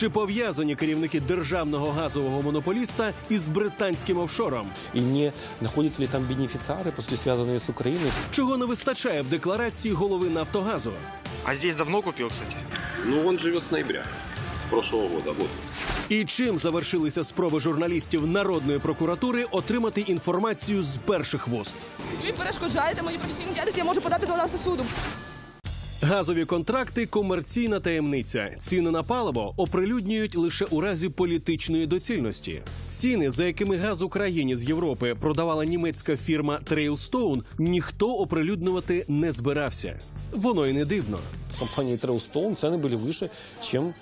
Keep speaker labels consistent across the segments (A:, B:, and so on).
A: Чи пов'язані керівники державного газового монополіста із британським офшором?
B: И не находятся ли там бенефициары, после связанные с Украиной,
A: Чого не вистачає в декларації голови Нафтогазу?
C: А здесь давно купил, кстати?
D: Ну, он живет с ноября прошлого года. Вот.
A: І чим завершилися спроби журналістів народної прокуратури отримати інформацію з перших вуст?
E: Ви перешкоджаєте моїй професійній діяльності, я можу подати до нас суду.
A: Газові контракти комерційна таємниця. Ціни на паливо оприлюднюють лише у разі політичної доцільності. Ціни, за якими газ Україні з Європи продавала німецька фірма Trailstone, ніхто оприлюднювати не збирався. Воно й не дивно.
B: в компании Trailstone цены были выше, чем э,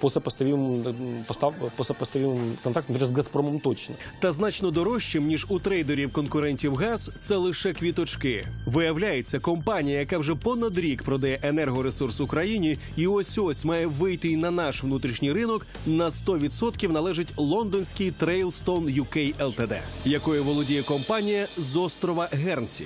B: по сопоставимым, постав, по сопоставимым например, с «Газпромом» точно.
A: Та значно дорожчим, ніж у трейдерів конкурентів газ, це лише квіточки. Виявляється, компанія, яка вже понад рік продає енергоресурс Україні, і ось ось має вийти й на наш внутрішній ринок, на 100% належить лондонській Trailstone UK Ltd, якою володіє компанія з острова Гернсі.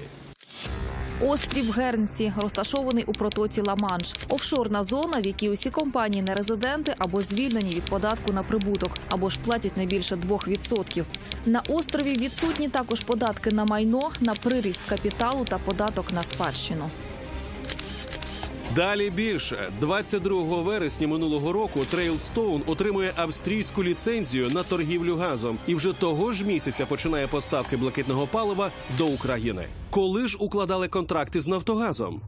F: Острів Гернсі розташований у протоці Ла-Манш. Офшорна зона, в якій усі компанії не резиденти або звільнені від податку на прибуток, або ж платять не більше 2%. На острові відсутні також податки на майно, на приріст капіталу та податок на спадщину.
A: Далі більше 22 вересня минулого року Трейлстоун отримує австрійську ліцензію на торгівлю газом і вже того ж місяця починає поставки блакитного палива до України. Коли ж укладали контракти з Нафтогазом?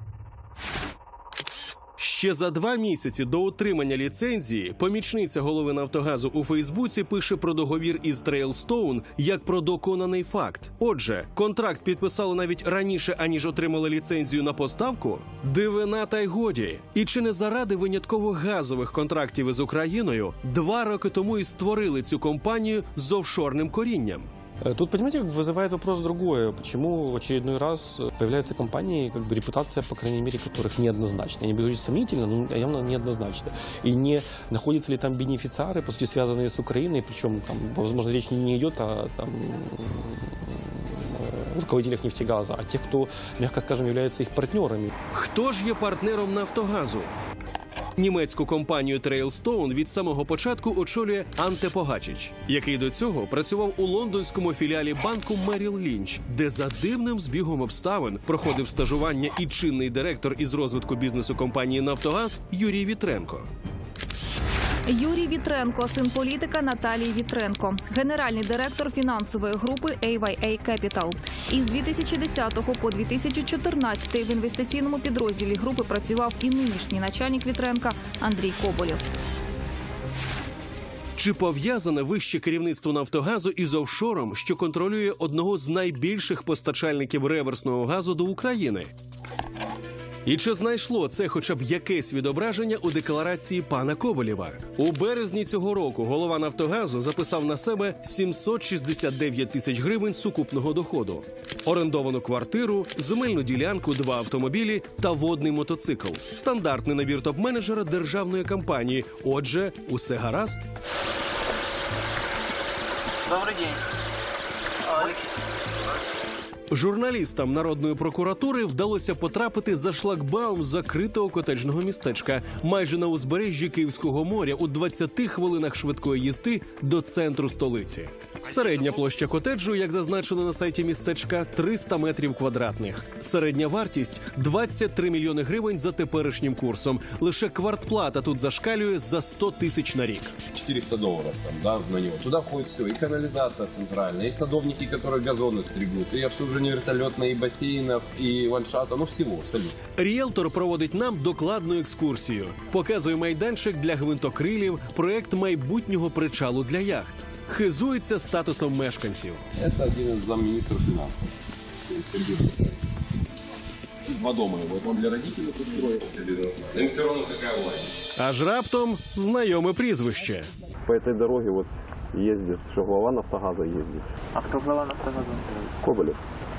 A: Ще за два місяці до отримання ліцензії помічниця голови Нафтогазу у Фейсбуці пише про договір із Trailstone як про доконаний факт. Отже, контракт підписали навіть раніше, аніж отримали ліцензію на поставку. Дивина та й годі. І чи не заради винятково газових контрактів із Україною два роки тому і створили цю компанію з офшорним корінням?
B: Э, Тут, понимаете, вызывает вопрос другое. Почему в очередной раз появляются компании, как бы репутация, по крайней мере, которых неоднозначна. Я не буду говорить сомнительно, но явно неоднозначно. И не находятся ли там бенефициары, по сути, связанные с Украиной, причем там, возможно, речь не идет о там, э, руководителях нефтегаза, а тех, кто, мягко скажем, является их партнерами.
A: Хто ж є партнером Нафтогазу? Німецьку компанію Trailstone від самого початку очолює Анте Погачич, який до цього працював у лондонському філіалі банку Меріл Лінч, де за дивним збігом обставин проходив стажування і чинний директор із розвитку бізнесу компанії Нафтогаз Юрій Вітренко.
F: Юрій Вітренко, син політика Наталії Вітренко, генеральний директор фінансової групи AYA Capital. Із 2010 по 2014 в інвестиційному підрозділі групи працював і нинішній начальник Вітренка Андрій Коболєв.
A: Чи пов'язане вище керівництво Нафтогазу із офшором, що контролює одного з найбільших постачальників реверсного газу до України? І чи знайшло це хоча б якесь відображення у декларації пана Коболєва? У березні цього року голова Нафтогазу записав на себе 769 тисяч гривень сукупного доходу, орендовану квартиру, земельну ділянку, два автомобілі та водний мотоцикл. Стандартний набір топ-менеджера державної компанії. Отже, усе гаразд.
G: Добрый день.
A: Журналістам народної прокуратури вдалося потрапити за шлагбаум закритого котеджного містечка майже на узбережжі Київського моря у 20 хвилинах швидкої їзди до центру столиці. Середня площа котеджу, як зазначено на сайті містечка, 300 метрів квадратних. Середня вартість 23 мільйони гривень за теперішнім курсом. Лише квартплата тут зашкалює за 100 тисяч на рік.
D: 400 долларов там, да, на него. Туда входит все. И канализация центральная, и садовники, которые газоны стригут, и обслуживание вертолетной, и бассейнов, и ландшафта, ну всего, абсолютно.
A: Ріелтор проводить нам докладну екскурсію, показує майданчик для гвинтокрилів, проект майбутнього причалу для яхт. Хизується статусом мешканців.
D: Это один из замминистров финансов. То есть Сергей Петрович. Два дома его. Вот он для родителей тут строит. Им все равно какая власть.
A: Аж раптом знайоме прізвище
H: по этой дороге вот ездит, что глава Нафтогаза ездит.
G: А кто глава Нафтогаза?
H: Коболев.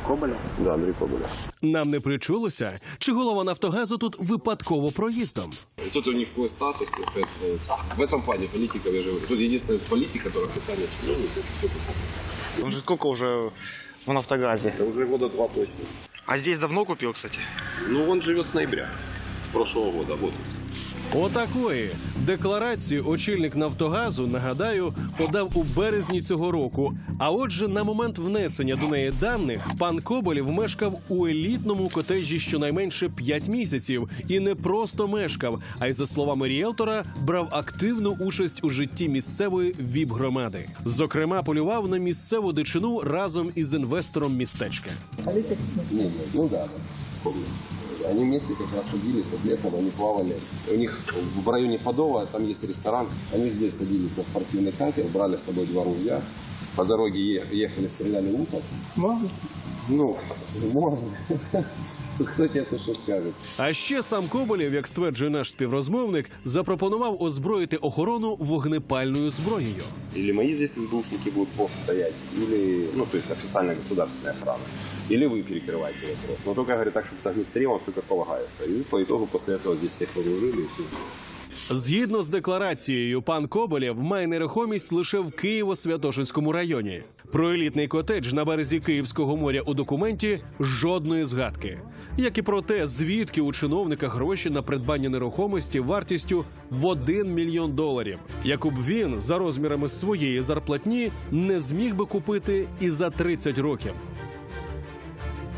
G: Коболев?
H: Да, Андрей Коболев.
A: Нам не причулося, чи голова Нафтогазу тут випадково проїздом.
D: Тут у них свой статус. и поэтому В этом плане политика, я же говорю, тут единственный политик, который официально чиновник.
G: Он же сколько уже в Нафтогазе?
D: Это уже года два точно.
C: А здесь давно купил, кстати?
D: Ну, он живет с ноября прошлого года. Вот.
A: Отакої декларацію очільник Нафтогазу, нагадаю, подав у березні цього року. А отже, на момент внесення до неї даних пан Коболєв мешкав у елітному котеджі щонайменше 5 місяців і не просто мешкав, а й за словами ріелтора, брав активну участь у житті місцевої віп-громади. Зокрема, полював на місцеву дичину разом із інвестором містечка.
D: Нет, ну да. Они вместе как раз садились, вот летом они плавали. У них в районе Подова, там есть ресторан, они здесь садились на спортивный катер, брали с собой два ружья, по дороге е- ехали, стреляли в ухо. Можно? Ну, можно. Тут кто тебе это что скажет?
A: А ще сам Коболєв, як стверджує наш співрозмовник, запропонував озброїти охорону вогнепальною зброєю.
D: Или мои здесь СБУшники будут просто стоять, или, ну, то есть официальная государственная охрана. Или вы перекрываете вопрос. Но только, говорят, так, чтобы с огнестрелом все как полагается. И по итогу после этого здесь всех вооружили и все.
A: Згідно з декларацією, пан Коболєв має нерухомість лише в Києво-Святошинському районі. Про елітний котедж на березі Київського моря у документі жодної згадки, як і про те, звідки у чиновника гроші на придбання нерухомості вартістю в 1 мільйон доларів, яку б він за розмірами своєї зарплатні не зміг би купити і за 30 років.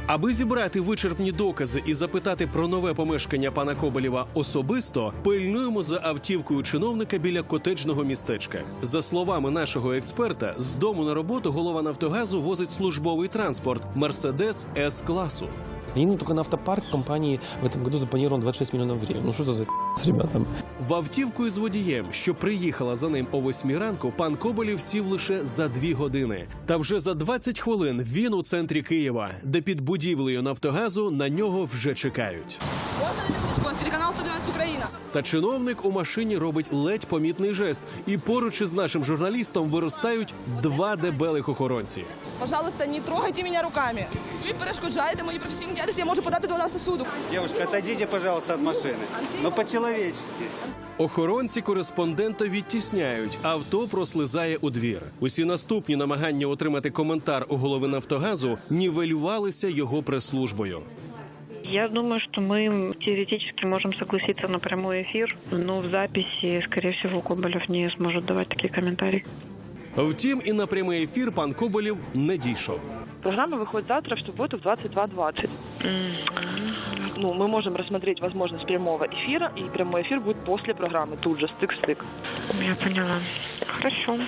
A: Аби зібрати вичерпні докази і запитати про нове помешкання пана Коболєва особисто, пильнуємо за автівкою чиновника біля котеджного містечка. За словами нашого експерта, з дому на роботу голова Нафтогазу возить службовий транспорт Мерседес С класу.
B: Они только на автопарк компании в этом году запланировано 26 миллионов гривен. Ну что это за с ребятам?
A: В автівку із водієм, що приїхала за ним о 8 ранку, пан Коболєв сів лише за дві години. Та вже за 20 хвилин він у центрі Києва, де під будівлею Нафтогазу на нього вже чекають.
E: Телеканал 112 Украина.
A: Та чиновник у машині робить ледь помітний жест, і поруч із нашим журналістом виростають два дебелих охоронці.
E: Пожалуйста, не трогайте меня руками. Ви перешкоджаєте мої професійні діяльності, я можу подати до вас у суду.
I: Девушка, отойдите, пожалуйста, от машины. Но по-человечески.
A: Охоронці кореспондента відтісняють, авто прослизає у двір. Усі наступні намагання отримати коментар у голови Нафтогазу нівелювалися його прес-службою.
J: Я думаю, что мы теоретически можем согласиться на прямой эфир, но в записи, скорее всего, Коболев не сможет давать такие комментарии.
A: Втім, і на прямий ефір пан Коболєв не дійшов.
K: Программа выходит завтра в субботу в 22.20. Ну, мы можем рассмотреть возможность прямого эфира, и прямой эфир будет после программы, тут же, стык-стык.
J: Я поняла. Хорошо.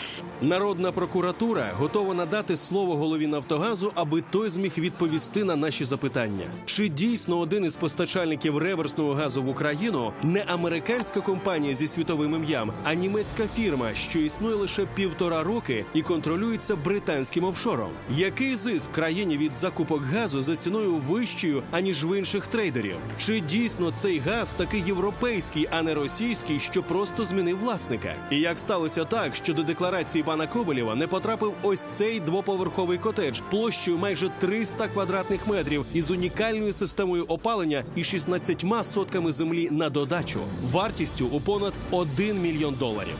A: Народна прокуратура готова надати слово голові Нафтогазу, аби той зміг відповісти на наші запитання. Чи дійсно один із постачальників реверсного газу в Україну не американська компанія зі світовим ім'ям, а німецька фірма, що існує лише півтора роки і контролюється британським офшором? Який зиск країні від закупок газу за ціною Вищою аніж в інших трейдерів? Чи дійсно цей газ такий європейський, а не російський, що просто змінив власника? І як сталося так, що до декларації пана Коболєва не потрапив ось цей двоповерховий котедж площею майже 300 квадратних метрів із унікальною системою опалення і 16 сотками землі на додачу, вартістю у понад 1 мільйон доларів.